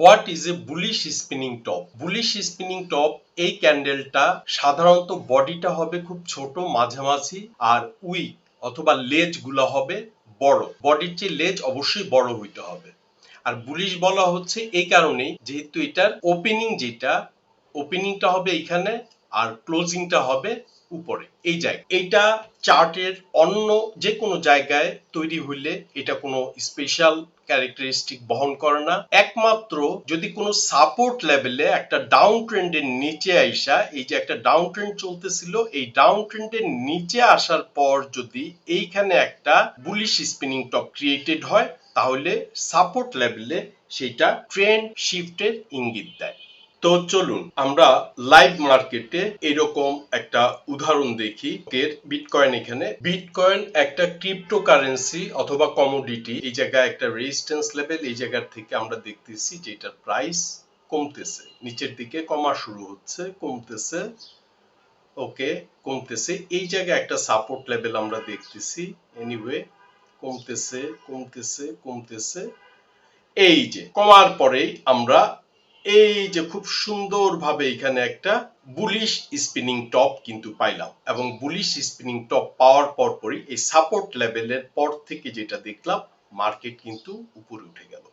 What is a bullish spinning top bullish spinning top এই ক্যান্ডেলটা সাধারণত বডিটা হবে খুব ছোট, মাঝামাঝি, আর উইক অথবা লেজগুলা হবে বড়। বডির চেয়ে লেজ অবশ্যই বড় হইতে হবে। আর বুলিশ বলা হচ্ছে এই কারণেই, যেহেতু এটার ওপেনিং যেটা ওপেনিংটা হবে এইখানে আর ক্লোজিংটা হবে উপরে। এই জায়গায় এইটা চার্টের অন্য যে কোনো জায়গায় তৈরি হইলে এটা কোনো স্পেশাল ক্যারেক্টারিস্টিক বহন করে না। একমাত্র যদি কোনো সাপোর্ট লেভেলে একটা ডাউন ট্রেন্ডের নিচে আইসা, এই যে একটা ডাউন ট্রেন্ড চলতেছিল, এই ডাউন ট্রেন্ডের নিচে আসার পর যদি এইখানে একটা বুলিশ স্পিনিং টপ ক্রিয়েটেড হয়, তাহলে সাপোর্ট লেভেলে সেটা ট্রেন্ড শিফটের ইঙ্গিত দেয়। তো চলুন, আমরা লাইভ মার্কেটে এরকম একটা উদাহরণ দেখি। এর বিটকয়েন এখানে। বিটকয়েন একটা ক্রিপ্টোকারেন্সি অথবা কমোডিটি এই জায়গায় একটা রেজিস্ট্যান্স লেভেল এই জায়গার থেকে আমরা দেখতেছি যে এটার প্রাইস কমতেছে। নিচের দিকে কমা শুরু হচ্ছে, কমতেছে ওকে কমতেছে। এই জায়গায় একটা সাপোর্ট লেভেল আমরা দেখতেছি। এনিওয়ে কমতেছে কমতেছে কমতেছে। এই যে, কমার পরেই আমরা এই যে খুব সুন্দরভাবে এখানে একটা বুলিশ স্পিনিং টপ কিন্তু পাইলাম এবং বুলিশ স্পিনিং টপ পাওয়ার পর পরই এই সাপোর্ট লেভেলের পর থেকে যেটা দেখলাম মার্কেট কিন্তু উপরে উঠে গেল।